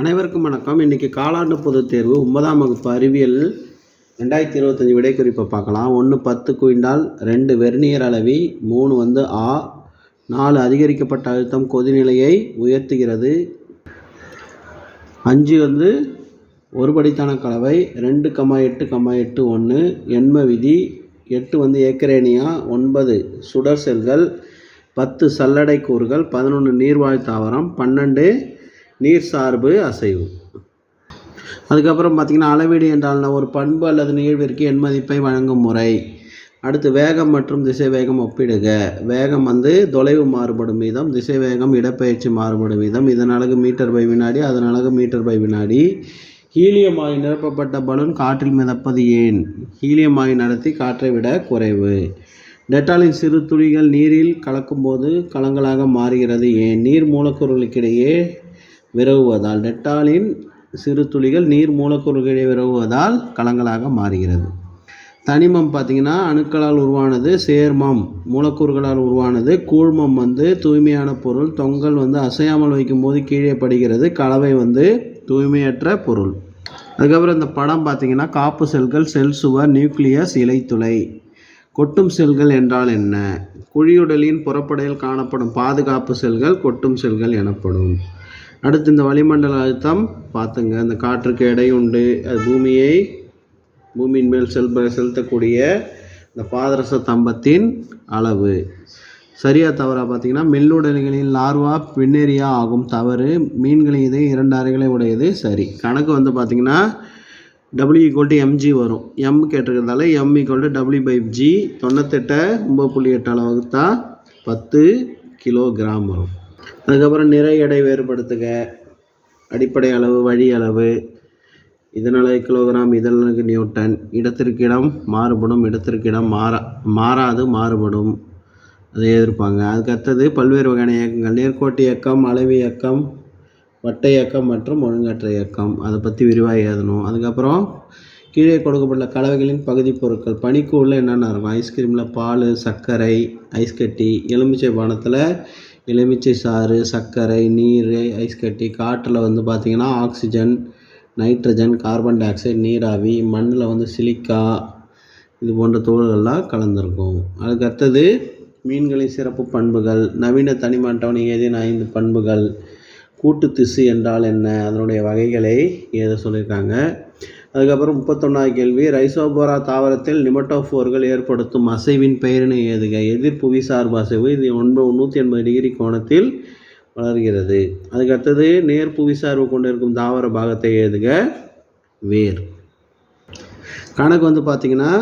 அனைவருக்கும் வணக்கம். இன்றைக்கி காலாண்டு பொதுத் தேர்வு ஒன்பதாம் வகுப்பு அறிவியல் ரெண்டாயிரத்தி இருபத்தஞ்சி விடைக்குறிப்பை பார்க்கலாம். ஒன்று பத்து குவிண்டால் ரெண்டு வெர்னியர் அளவி மூணு வந்து ஆ நாலு அதிகரிக்கப்பட்ட அழுத்தம் கொதிநிலையை உயர்த்துகிறது. அஞ்சு வந்து ஒரு படித்தான கலவை ரெண்டு கம்மா எட்டு கம்மா எட்டு ஒன்று எண்ம விதி எட்டு வந்து ஏக்கரேனியா ஒன்பது சுடர் செல்கள் பத்து சல்லடை கூறுகள் பதினொன்று நீர்வாழ் தாவரம் பன்னெண்டு நீர் சார்பு அசைவு. அதுக்கப்புறம் பார்த்திங்கன்னா அளவீடு என்றால் ஒரு பண்பு அல்லது நிகழ்விற்கு எண் மதிப்பை வழங்கும் முறை. அடுத்து வேகம் மற்றும் திசை வேகம் ஒப்பிடுக. வேகம் வந்து தொலைவு மாறுபடும் வீதம் திசை வேகம் இடப்பெயர்ச்சி மாறுபடும் வீதம். இதன் அலகு மீட்டர் பை வினாடி அதன் அலகு மீட்டர் பை வினாடி. ஹீலியமாய் நிரப்பப்பட்ட பலூன் காற்றில் மிதப்பது ஏன்? ஹீலியமாய் நடத்தி காற்றை விட குறைவு. டெட்டாலின் சிறு துளிகள் நீரில் கலக்கும்போது கலங்களாக மாறுகிறது ஏன்? நீர் மூலக்கூறுகளுக்கிடையே விரவுவதால் டெட்டாலின் சிறு துளிகள் நீர் மூலக்கூறுகளை விரவுவதால் கலங்களாக மாறுகிறது. தனிமம் பார்த்திங்கன்னா அணுக்களால் உருவானது சேர்மம் மூலக்கூறுகளால் உருவானது கூழ்மம் வந்து தூய்மையான பொருள் தொங்கல் வந்து அசையாமல் வைக்கும்போது கீழே படுகிறது கலவை வந்து தூய்மையற்ற பொருள். அதுக்கப்புறம் இந்த படம் பார்த்திங்கன்னா காப்பு செல்கள் செல் சுவர் நியூக்ளியஸ் இலைத்துளை. கொட்டும் செல்கள் என்றால் என்ன? குழியுடலின் புறப்படையில் காணப்படும் பாதுகாப்பு செல்கள் கொட்டும் செல்கள் எனப்படும். அடுத்து இந்த வளிமண்டல அழுத்தம் பார்த்துங்க. இந்த காற்றுக்கு எடை உண்டு. அது பூமியை பூமியின் மேல் செல்ப செலுத்தக்கூடிய இந்த பாதரச தம்பத்தின் அளவு. சரியாக தவறாக பார்த்தீங்கன்னா மெல்லுடல்களின் லார்வா பின்னேரியா ஆகும். தவறு. மீன்களின் இதே இரண்டு அறைகளை உடையது. சரி. கணக்கு வந்து பார்த்திங்கன்னா W equal to m g வரும். M கேட்டிருக்கிறதால m equal to W by g தொண்ணூத்தெட்டை ஒம்பது புள்ளி எட்டு அளவுக்கு தான் பத்து கிலோகிராம் வரும். அதுக்கப்புறம் நிறை எடை வேறுபடுத்துக. அடிப்படை அளவு வழி அளவு. இதனால் கிலோகிராம் இதனுக்கு நியூட்டன் இடத்திற்கு இடம் மாறுபடும் இடத்திற்கு இடம் மாறா மாறாது மாறுபடும். அதை எதிர்ப்பாங்க. அதுக்கடுத்தது பல்வேறு வகையான இயக்கங்கள். நேர்கோட்டு இயக்கம் அளவு இயக்கம் வட்ட இயக்கம் மற்றும் ஒழுங்கற்ற இயக்கம். அதை பற்றி விரிவாக எழுதணும். அதுக்கப்புறம் கீழே கொடுக்கப்பட்ட கலவைகளின் பகுதி பொருட்கள். பனிக்கு உள்ள என்னென்ன இருக்கும்? ஐஸ்கிரீமில் பால் சர்க்கரை ஐஸ் கட்டி எலுமிச்சை பானத்தில் எலுமிச்சை சாறு சர்க்கரை நீர் ஐஸ் கட்டி காற்றில் வந்து பார்த்திங்கன்னா oxygen nitrogen carbon dioxide நீராவி மண்ணில் வந்து சிலிக்கா இது போன்ற தூள்கள்லாம் கலந்துருக்கும். அதுக்கு அடுத்தது மீன்களின் சிறப்பு பண்புகள். நவீன தனிம அட்டவணை ஏதேனும் ஐந்து பண்புகள். கூட்டு திசு என்றால் என்ன? அதனுடைய வகைகளை ஏதோ சொல்லியிருக்காங்க. அதுக்கப்புறம் முப்பத்தொன்னாவது கேள்வி. ரைசோபோரா தாவரத்தில் நிமட்டோஃபோர்கள் ஏற்படுத்தும் அசைவின் பெயரினை ஏதுக எதிர் புவிசார்பு அசைவு இது ஒன்பது நூற்றி எண்பது டிகிரி கோணத்தில் வளர்கிறது. அதுக்கு அடுத்தது நேர் புவிசார்பு கொண்டிருக்கும் தாவர பாகத்தை ஏதுக வேர். கணக்கு வந்து பார்த்திங்கன்னா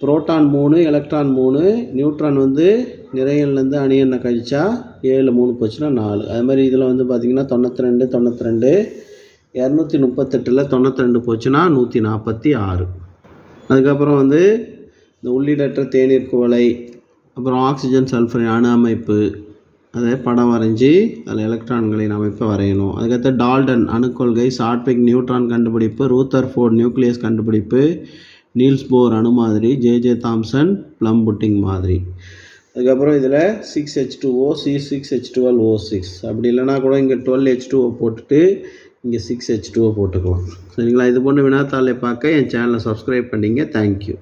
புரோட்டான் மூணு எலக்ட்ரான் மூணு நியூட்ரான் வந்து நிறையன்லேருந்து அணியண்ணை கழிச்சா ஏழு மூணு போச்சுன்னா நாலு. அது மாதிரி இதில் வந்து பார்த்திங்கன்னா தொண்ணூற்றி ரெண்டு தொண்ணூற்றி ரெண்டு இரநூத்தி முப்பத்தெட்டில் தொண்ணூற்றி ரெண்டு போச்சுன்னா நூற்றி நாற்பத்தி ஆறு. அதுக்கப்புறம் வந்து இந்த உள்ளிடற்ற தேநீர் குவளை அப்புறம் ஆக்சிஜன் சல்ஃபர் அணு அமைப்பு அதை படம் வரைஞ்சி அதில் எலக்ட்ரான்களின் அமைப்பை வரையணும். அதுக்கடுத்து டால்டன் அணுக்கொள்கை சாட்விக் நியூட்ரான் கண்டுபிடிப்பு ரூத்தர் ஃபோர்ட் நியூக்ளியஸ் கண்டுபிடிப்பு நீல்ஸ் போர் அணு மாதிரி J J Thomson plum pudding மாதிரி. அதுக்கப்புறம் இதில் six H two O C six H twelve O six அப்படி இல்லைனா கூட இங்கே டுவெல் ஹெச் டூ ஓ போட்டுட்டு இங்கே சிக்ஸ் ஹெச் டூ ஓ போட்டுக்கலாம். சரிங்களா? இது போன்ற வினாத்தாளை பார்க்க என் சேனலை சப்ஸ்கிரைப் பண்ணிங்க. தேங்க்யூ